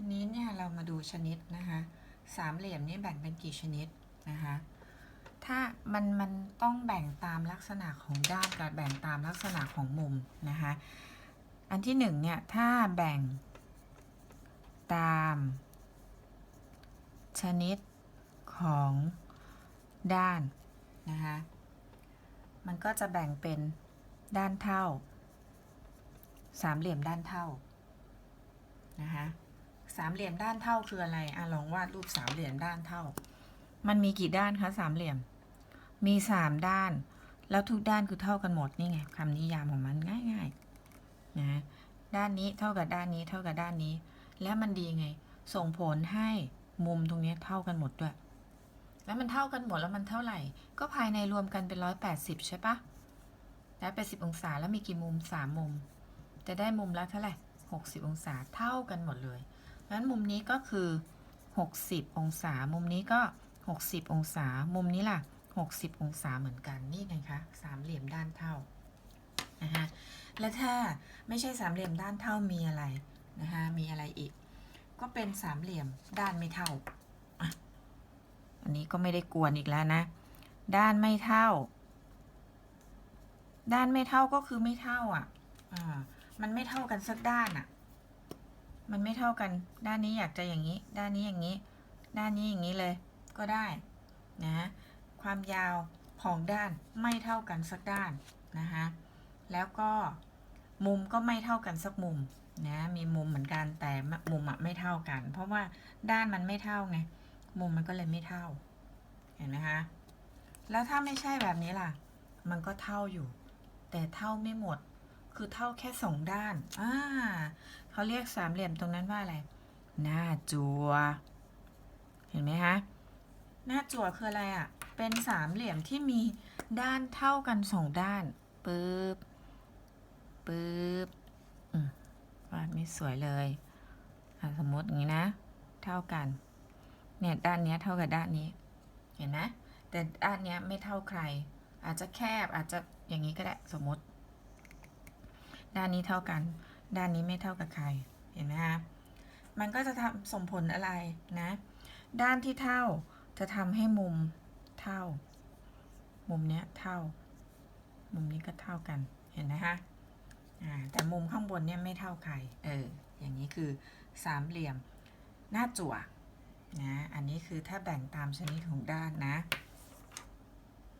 ทีนี้เนี่ยเรามาดูชนิดนะคะสามเหลี่ยมนี่แบ่งเป็นกี่ชนิดนะคะถ้ามันมันต้องแบ่งตามลักษณะของด้านกับแบ่งตามลักษณะของมุมนะคะอันที่หนึ่งเนี่ยถ้าแบ่งตาม ชนิดของด้านนะคะมันก็จะแบ่งเป็นด้านเท่า สามเหลี่ยมด้านเท่านะคะ สามเหลี่ยมด้านเท่าคืออะไรอะลองวาดรูปสามเหลี่ยมด้านเท่า มันมีกี่ด้านคะสามเหลี่ยม มีสามด้าน แล้วทุกด้านคือเท่ากันหมดนี่ไงคำนิยามของมันง่ายๆนะด้านนี้เท่ากับด้านนี้เท่ากับด้านนี้ แล้วมันดีไง ส่งผลให้มุมตรงนี้เท่ากันหมดด้วย แล้วมันเท่ากันหมดแล้วมันเท่าไหร่ ก็ภายในรวมกันเป็นร้อยแปดสิบใช่ปะแล้วแปดสิบองศาแล้วมีกี่มุมสามมุม จะได้มุมละเท่าไหร่หกสิบองศาเท่ากันหมดเลย งั้นมุมนี้ก็คือหกสิบองศา มุมนี้ก็หกสิบองศา มุมนี้ล่ะหกสิบองศาเหมือนกัน นี่ไงคะ สามเหลี่ยมด้านเท่า นะคะและถ้าไม่ใช่สามเหลี่ยมด้านเท่ามีอะไรนะคะมีอะไรอีก ก็เป็นสามเหลี่ยมด้านไม่เท่า อันนี้ก็ไม่ได้กวนอีกแล้วนะ ด้านไม่เท่า ด้านไม่เท่าก็คือไม่เท่าอะ อ่า มันไม่เท่ากันสักด้านอะ มันไม่เท่ากัน ด้านนี้อยากจะอย่างนี้ ด้านนี้อย่างนี้ ด้านนี้อย่างนี้เลย ก็ได้นะความยาวของด้านไม่เท่ากันสักด้านนะคะแล้วก็มุมก็ไม่เท่ากันสักมุมนะมีมุมเหมือนกันแต่มุมอะไม่เท่ากัน เพราะว่าด้านมันไม่เท่าไงมุมมันก็เลยไม่เท่า เห็นไหมคะแล้วถ้าไม่ใช่แบบนี้ล่ะ มันก็เท่าอยู่ แต่เท่าไม่หมด คือเท่าแค่สองด้านอ่า เขาเรียกสามเหลี่ยมตรงนั้นว่าอะไร หน้าจัว เห็นไหมคะ หน้าจั่วคืออะไรอะ่ะ เป็นสามเหลี่ยมที่มีด้านเท่ากันสองด้านปึ๊บปึ๊บอืมวาดไม่สวยเลยสมมติอย่างนี้นะ เท่ากัน เนี่ยด้านเนี้ยเท่ากับด้านนี้ เห็นไหมแต่ด้านเนี้ยไม่เท่าใคร อาจจะแคบอาจจะอย่างนี้ก็ได้สมมติ ด้านนี้เท่ากัน ด้านนี้ไม่เท่ากับใคร เห็นไหมคะมันก็จะทำส่งผลอะไรนะ ด้านที่เท่าจะทำให้มุมเท่า มุมเนี้ยเท่า มุมนี้ก็เท่ากัน เห็นไหมคะอ่าแต่มุมข้างบนเนี่ยไม่เท่าใคร เออ อย่างนี้คือสามเหลี่ยมหน้าจั่วนะ อันนี้คือถ้าแบ่งตามชนิดของด้านนะ